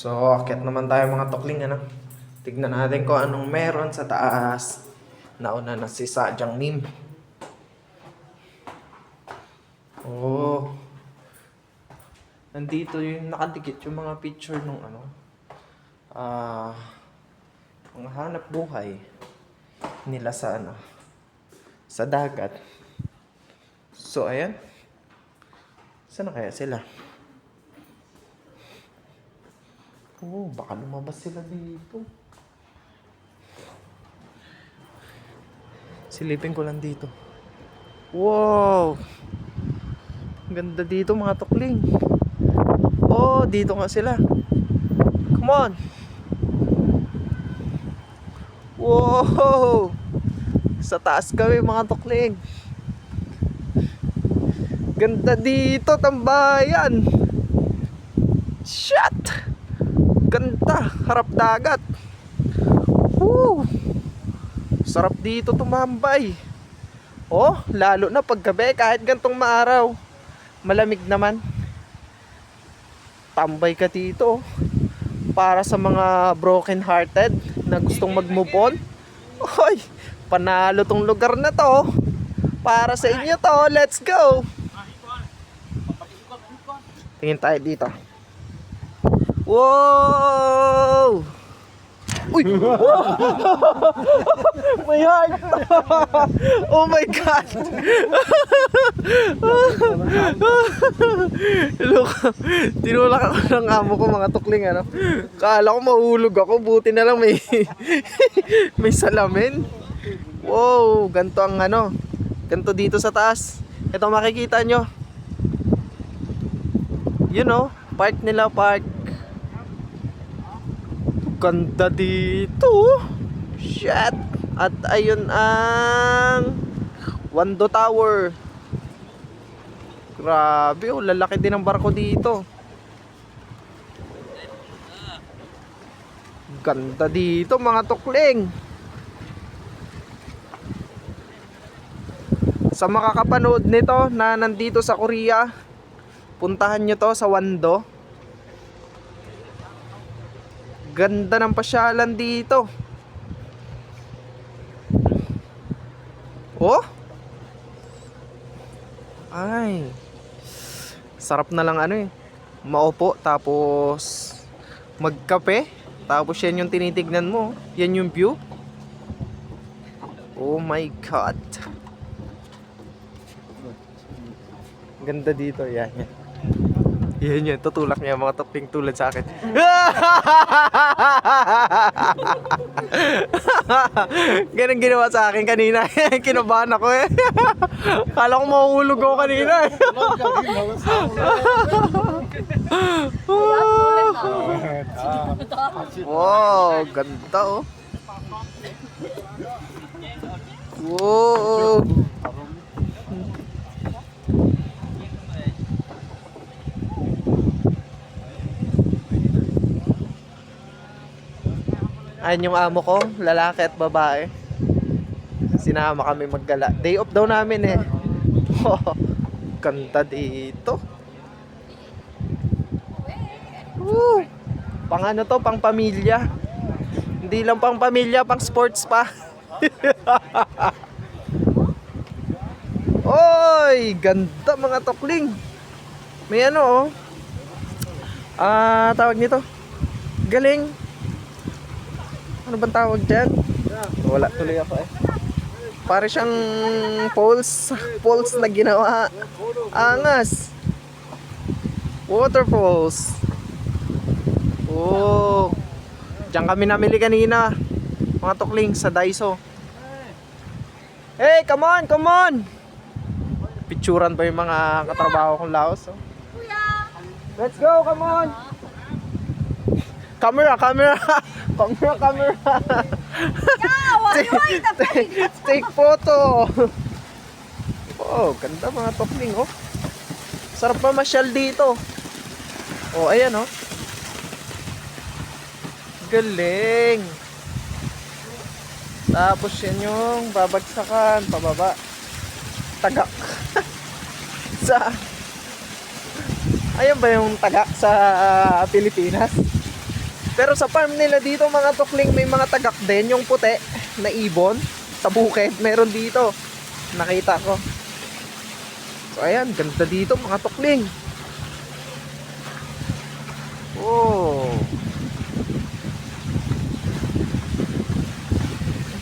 So, akit naman tayo mga tukling, ano? Tignan natin kung anong meron sa taas. Nauna na si Sadyang Mim. Oh. Nandito yung nakadikit yung mga picture nung ano. Ah, mga hanap buhay nila sa ano, sa dagat. So, ayan. Saan na kaya sila? Oo, baka lumabas sila dito. Silipin ko lang dito. Wow! Ganda dito mga tukling. Oh, dito nga sila. Come on! Wow! Sa taas kami mga tukling. Ganda dito, tambayan. Shit! Ganda, harap dagat. Woo! Sarap dito tumambay. Oh, lalo na paggabi kahit gantong maaraw. Malamig naman. Tambay ka dito. oh. Para sa mga broken hearted na gustong mag-move on. Hoy, panalo tong lugar na to. Para sa inyo to, let's go. Tingin tayo dito. Wow! Uy! May heart! oh my God! Look, tinulak ako ng amo ko mga tukling ano. Kala ko mahulog ako, buti na lang may may salamin. Wow, ganto ang ano. Ganto dito sa taas. Ito makikita nyo. You know, park nila park. Ganda dito. Shit. At ayun ang Wando Tower. Grabe, oh, lalaki din ang barko dito. Ganda dito mga tukling. Sa makakapanood nito na nandito sa Korea, puntahan nyo to sa Wando. Ganda ng pasyalan dito. Oh? Ay. Sarap na lang ano eh. Maupo tapos magkape. Tapos yan yung tinitignan mo. Yan yung view. Oh my God. Ganda dito. Yan, yan. Yan yan. Tutulak niya mga topping tulad sa akin. Ganun ginawa sa akin kanina. Kinabahan ako eh. Kala ko mahuhulog ako kanina eh. wow, ganda oh. Wow. Ayun yung amo ko, lalaki at babae. Sinama kami maggala. Day off daw namin eh. Oh, ganda dito. Woo! Pang ano to, pang pamilya. Hindi lang pang pamilya, pang sports pa. Oy, ganda mga tokling. May ano oh. Ah, tawag nito. Galing. Ano bang tawag dyan? Wala tuloy ako eh. Para siyang poles, poles na ginawa. Angas. Waterfalls. Oh. Diyan kami namili kanina. Mga tukling sa Daiso. Hey, come on, come on. Picturan pa yung mga katrabaho kong Laos. Oh. Let's go, come on. Camera, camera. camera, camera. take, take photo. Oh, ganda mga tokling, oh. Sarap pa masyal dito. Oh, ayan, oh. Galing. Tapos yan yung babagsakan, pababa. Tagak. sa Ayan ba yung tagak sa ah, Pilipinas? Pero sa farm nila dito mga tukling may mga tagak din, yung puti na ibon sa bukid, meron dito. Nakita ko. So ayan, ganda dito mga tukling. Oh.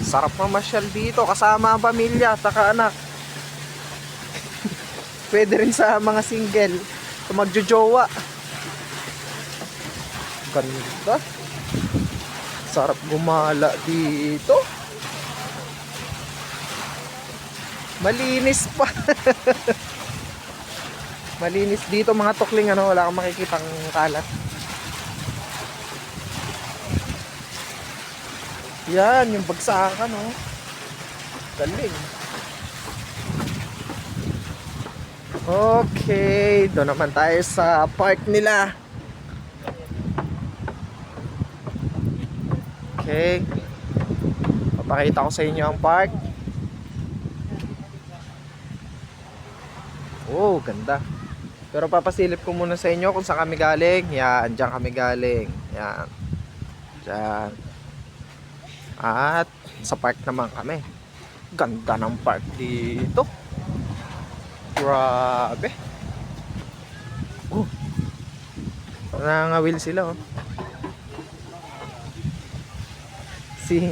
Sarap mamasyal dito kasama ang pamilya, taka anak. Pwede rin sa mga single, magjojowa. Ganda. Sarap gumala dito. Malinis pa. Malinis dito mga tukling ano, wala kang makikitang kalat. Yan, yung bagsakan oh. Galing. Okay, doon naman tayo sa park nila. Okay. Papakita ko sa inyo ang park. Oh, ganda. Pero papasilip ko muna sa inyo kung saan kami galing. Yan, dyan kami galing. Yan. Dyan. At sa park naman kami. Ganda ng park dito. Grabe. Oh. Nangawil sila oh. Si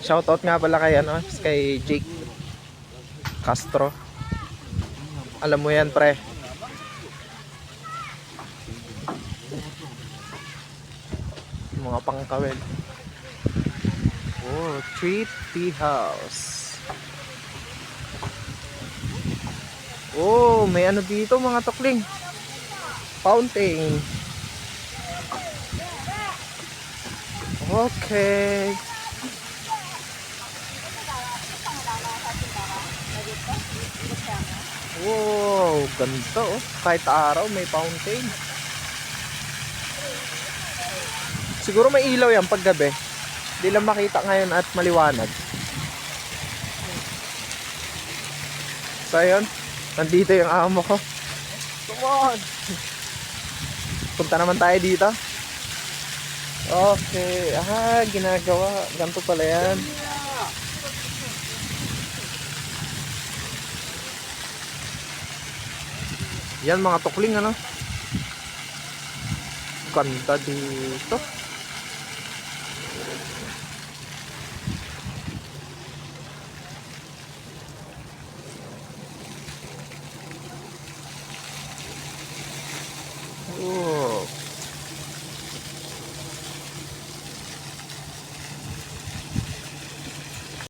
Shoutout nga pala kay ano, kay Jake Castro. Alam mo yan, pre. Mga pangkawil. Oh, treat tea house. Oh, may ano dito mga tukling. Fountain. Okay. Wow, ganito oh. Kahit araw may fountain. Siguro may ilaw yan pag gabi. Hindi lang makita ngayon at maliwanag. So ayun, nandito yung amo ko. Come on! Punta naman tayo dito. Okay, ah, ginagawa. Ganito pala yan. Yan mga tukling ano. Ganda dito.